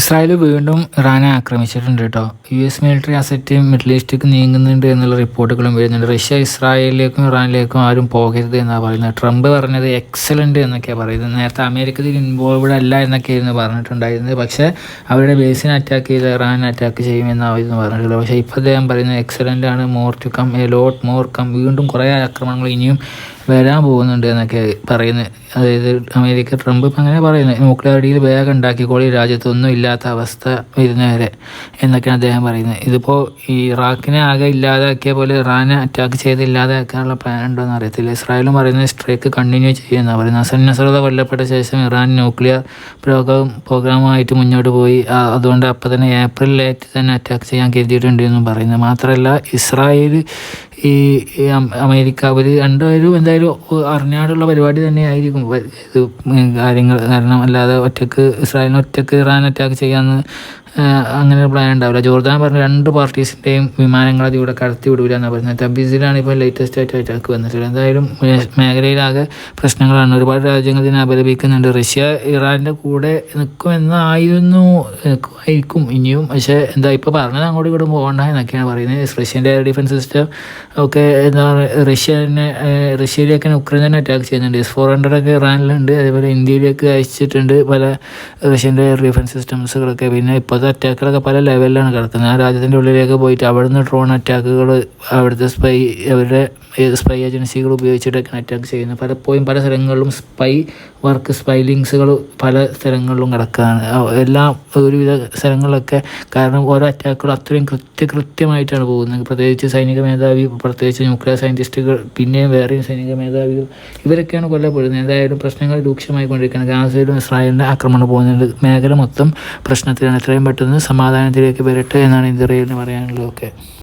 Israel വീണ്ടും ഇറാനെ ആക്രമിച്ചിട്ടുണ്ട് കേട്ടോ U S military asset middle ഈസ്റ്റിലേക്ക് നീങ്ങുന്നുണ്ട് എന്നുള്ള റിപ്പോർട്ടുകളും വരുന്നുണ്ട്. റഷ്യ ഇസ്രായേലിലേക്കും ഇറാനിലേക്കും ആരും പോകരുത് എന്നാണ് പറയുന്നത്. ട്രംപ് പറഞ്ഞത് എക്സലന്റ് എന്നൊക്കെയാണ് പറയുന്നത്. നേരത്തെ അമേരിക്ക ഇതിൽ ഇൻവോൾവ്ഡ് അല്ല എന്നൊക്കെയായിരുന്നു പറഞ്ഞിട്ടുണ്ടായിരുന്നത്. പക്ഷേ അവരുടെ ബേസിനെ അറ്റാക്ക് ചെയ്ത് ഇറാൻ അറ്റാക്ക് ചെയ്യുമെന്നായിരുന്നു പറഞ്ഞിട്ടുള്ളത്. പക്ഷേ ഇപ്പോൾ അദ്ദേഹം പറയുന്നത് എക്സലന്റ് ആണ്. More to come a lot more come വീണ്ടും കുറേ ആക്രമണങ്ങൾ ഇനിയും വരാൻ പോകുന്നുണ്ട് എന്നൊക്കെ പറയുന്നത് അതായത് അമേരിക്ക ട്രംപ് ഇപ്പം അങ്ങനെ പറയുന്നത് ന്യൂക്ലിയർ ഡീൽ വേഗം ഉണ്ടാക്കിക്കോളി രാജ്യത്തൊന്നും ഇല്ലാത്ത അവസ്ഥ വരുന്നവരെ എന്നൊക്കെയാണ് അദ്ദേഹം പറയുന്നത്. ഇതിപ്പോൾ ഈ ഇറാഖിനെ ആകെ ഇല്ലാതാക്കിയ പോലെ ഇറാനെ അറ്റാക്ക് ചെയ്ത് ഇല്ലാതാക്കാനുള്ള പ്ലാൻ ഉണ്ടോ എന്ന് അറിയത്തില്ല. ഇസ്രായേലും പറയുന്നത് സ്ട്രൈക്ക് കണ്ടിന്യൂ ചെയ്യുന്ന പറയുന്നത്. അസൻ നസറുദ കൊല്ലപ്പെട്ട ശേഷം ഇറാൻ ന്യൂക്ലിയർ പ്രോഗ്രാം പ്രോഗ്രാമായിട്ട് മുന്നോട്ട് പോയി. അതുകൊണ്ട് അപ്പോൾ തന്നെ ഏപ്രിൽ ലേറ്റ് തന്നെ അറ്റാക്ക് ചെയ്യാൻ കരുതിയിട്ടുണ്ട് എന്നും പറയുന്നത്. മാത്രമല്ല ഇസ്രായേൽ ഈ അമേരിക്ക അവർ രണ്ടുപേരും എന്തായാലും അറിഞ്ഞാടുള്ള പരിപാടി തന്നെ ആയിരിക്കും ഇത് കാര്യങ്ങൾ കാരണം അല്ലാതെ ഒറ്റയ്ക്ക് ഇസ്രായേലിന് ഒറ്റയ്ക്ക് ഇറാൻ അറ്റാക്ക് ചെയ്യാമെന്ന് അങ്ങനെ ഒരു പ്ലാൻ ഉണ്ടാവില്ല. ജോർദാൻ പറഞ്ഞ രണ്ട് പാർട്ടീസിന്റെയും വിമാനങ്ങൾ അത് ഇവിടെ കടത്തി വിടൂല എന്നാണ് പറയുന്നത് തബീസിലാണ് ഇപ്പോൾ ലേറ്റസ്റ്റ് ആയിട്ട് അറ്റാക്ക് വന്നിട്ടുള്ളത് എന്തായാലും മേഖലയിലാകെ പ്രശ്നങ്ങളാണ്. ഒരുപാട് രാജ്യങ്ങൾ ഇതിനെ അപലപിക്കുന്നുണ്ട്. റഷ്യ ഇറാന്റെ കൂടെ നിൽക്കുമെന്നായിരുന്നു നിൽക്കുമായിരിക്കും ഇനിയും. പക്ഷേ എന്താ ഇപ്പോൾ പറഞ്ഞത് അങ്ങോട്ട് ഇങ്ങോട്ട് പോകണ്ട എന്നൊക്കെയാണ് പറയുന്നത്. റഷ്യന്റെ ഡിഫൻസ് സിസ്റ്റം ഒക്കെ എന്താ പറയുക റഷ്യനെ റഷ്യയിലേക്ക് ഉക്രൈൻ തന്നെ അറ്റാക്ക് ചെയ്യുന്നുണ്ട്. എസ് ഫോർ ഹൺഡ്രഡ് ഒക്കെ ഇറാനിലുണ്ട് അതേപോലെ ഇന്ത്യയിലേക്ക് അയച്ചിട്ടുണ്ട് പല റഷ്യന്റെ ഡിഫൻസ് സിസ്റ്റംസുകളൊക്കെ പിന്നെ ഇപ്പോഴത്തെ അറ്റാക്കുകളൊക്കെ പല ലെവലിലാണ് കിടക്കുന്നത്. ആ രാജ്യത്തിന്റെ ഉള്ളിലേക്ക് പോയിട്ട് അവിടുന്ന് ഡ്രോൺ അറ്റാക്കുകൾ അവിടുത്തെ സ്പൈ അവരുടെ സ്പൈ ഏജൻസികൾ ഉപയോഗിച്ചിട്ടൊക്കെ അറ്റാക്ക് ചെയ്യുന്നത്. പലപ്പോഴും പല സ്ഥലങ്ങളിലും സ്പൈ വർക്ക് സ്പൈ ലിങ്ക്സുകൾ പല സ്ഥലങ്ങളിലും കിടക്കുകയാണ്. എല്ലാ ഒരുവിധ സ്ഥലങ്ങളിലൊക്കെ കാരണം ഓരോ അറ്റാക്കുകളും അത്രയും കൃത്യ കൃത്യമായിട്ടാണ് പോകുന്നത്. പ്രത്യേകിച്ച് സൈനിക മേധാവി പ്രത്യേകിച്ച് ന്യൂക്ലിയർ സയന്റിസ്റ്റുകൾ പിന്നെയും വേറെയും സൈനിക മേധാവികൾ ഇവരൊക്കെയാണ് കൊല്ലപ്പെടുന്നത്. എന്തായാലും പ്രശ്നങ്ങൾ രൂക്ഷമായി കൊണ്ടിരിക്കുന്നത് ഗാസയിലും ഇസ്രായേലിന്റെ ആക്രമണം പോകുന്നുണ്ട് മേഖല മൊത്തം പ്രശ്നത്തിലാണ്. എത്രയും പെട്ടെന്ന് സമാധാനത്തിലേക്ക് വരട്ടെ എന്നാണ് ഇന്ത്യയിൽ പറയാനുള്ളതൊക്കെ.